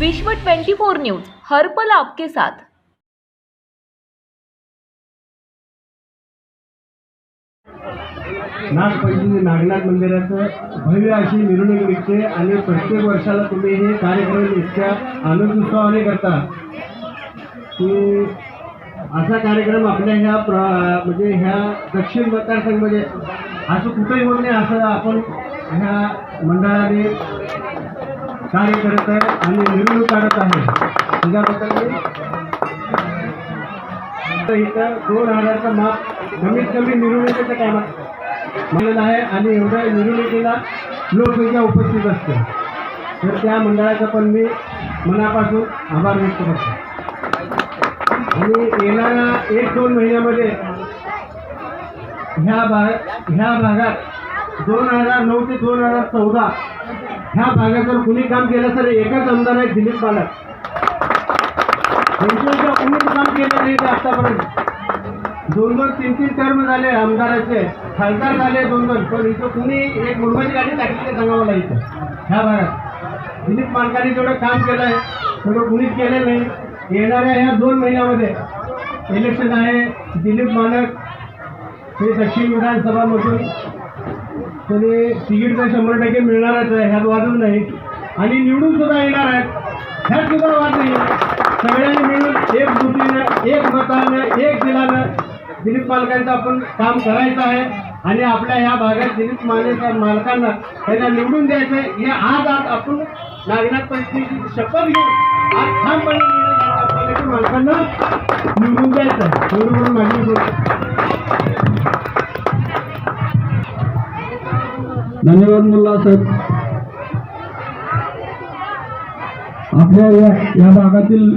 विश्व 24 न्यूज हर्पल आपके साथ. नागपंचमी नागनाथ मंदिराचं भव्य अशी मिरवणूक निघते आणि प्रत्येक वर्षाला तुम्ही हे कार्यक्रम इतक्या आनंद उत्सवाने करता. की असा कार्यक्रम आपल्या ह्या प्र म्हणजे ह्या दक्षिण मतदारसंघामध्ये असं कुठेही होत नाही असं आपण ह्या मंडळाने कार्य करत आहे आणि निवडणूक काढत आहे. त्याच्याबद्दल इथं दोन हजारचा माप कमीत कमी मिरवणुकीच्या टायमात मिळत आहे आणि एवढ्या निवडणुकीला लोकसंख्या उपस्थित असते. तर त्या मंडळाचा पण मी मनापासून आभार व्यक्त करतो. आणि येणाऱ्या एक दोन महिन्यामध्ये ह्या भाग ह्या भागात दोन हजार नऊ ते दोन हजार चौदा ह्या भागाचं कुणी काम केलं तर एकच आमदार आहे दिलीप पालक त्यांच्या कुणीच काम केलं नाही ते आतापर्यंत. दोन दोन तीन तीन टर्म झाले आमदाराचे. खासदार झाले दोन दोन पण इथं कुणी एक मुंबईची गाडी टाकली ते सांगावं लागेल. ह्या भागात. दिलीप मानकाने जेवढं काम केलं आहे तेवढं कुणीच केलं नाही. येणाऱ्या ह्या दोन महिन्यामध्ये इलेक्शन आहे. दिलीप मानक हे दक्षिण विधानसभामधून त्याने तिकीट तर शंभर टक्के मिळणारच आहे ह्यात वादच नाही. आणि निवडून सुद्धा येणार आहेत. ह्यात सुद्धा वाद नाही. सगळ्यांनी मिळून एक बुद्धीनं एक मतानं एक दिलानं दिलीप मालकांचं आपण काम करायचं आहे. आणि आपल्या ह्या भागात दिलीप मालका मालकांना त्यांना निवडून द्यायचं आहे हे आज आज आपण नागनाथ पंचमीची शपथ घेऊन आज ठामपणे निर्णय घ्यायचा मालकांना निवडून द्यायचं आहे म्हणून माझी धन्यवाद मुल्ला साहेब. आपल्या या या भागातील